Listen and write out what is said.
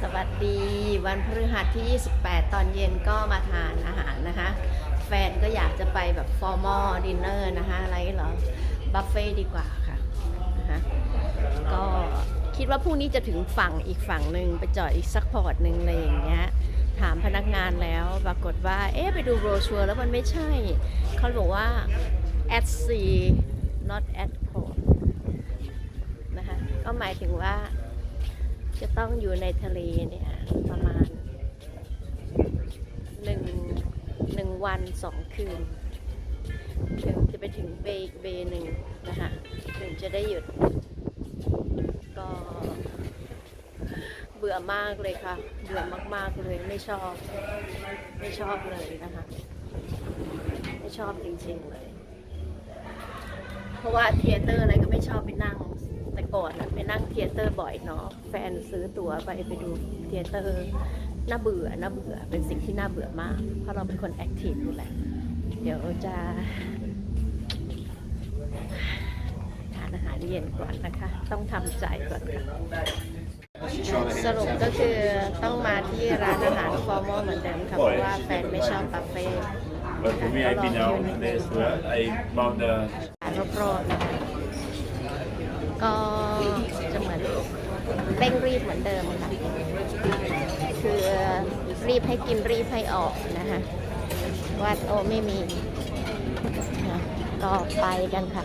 สวัสดีวันพฤหัสที่ 28 ตอนเย็นก็มาทานอาหารนะคะ แฟนก็อยากจะไปแบบ formal dinner นะคะ อะไรหรอบุฟเฟ่ดีกว่าค่ะนะคะก็คิดว่าพรุ่งนี้จะถึงฝั่งอีกฝั่งหนึ่งไปจอดอีกสักพอร์ตหนึ่งอะไรอย่างเงี้ยถามพนักงานแล้วปรากฏว่า เอ๊ะ ไปดูโบรชัวร์แล้วมันไม่ใช่ เขาบอกว่า at sea not at port นะคะก็หมายถึงว่า จะต้องอยู่ในทะเลเนี่ยประมาณหนึ่งหนึ่งวันสองคืนถึงจะไปถึงเบย์อีกเบย์หนึ่งนะคะถึงจะได้หยุด ก็เบื่อมากเลยค่ะ เบื่อมาก ๆ เลยไม่ชอบ ไม่ชอบเลยนะคะ ไม่ชอบจริงๆเลย เพราะว่าเทเตอร์อะไรก็ไม่ชอบไปนั่ง แต่ก่อนนะไปนั่งเทเตอร์บ่อยเนาะแฟนซื้อตั๋วไปไปดูเทเตอร์น่าเบื่อน่าเบื่อเป็นสิ่งที่น่าเบื่อมาก เพราะเราเป็นคนแอคทีฟอยู่แหละ เดี๋ยวจะทานอาหารเย็นก่อนนะคะ ต้องทำใจก่อนค่ะสรุปก็คือต้องมาที่ร้านอาหารฟอร์มอลเหมือนเดิมค่ะเพราะว่าแฟนไม่ชอบบุฟเฟ่ต์ But for me, I've been out there as well. I found the ร้านรอบๆนะคะ ก็จะเหมือนเร่งรีบเหมือนเดิมค่ะคือรีบให้กินรีบให้ออกนะคะวัดโอไม่มีนะก็ไปกันค่ะ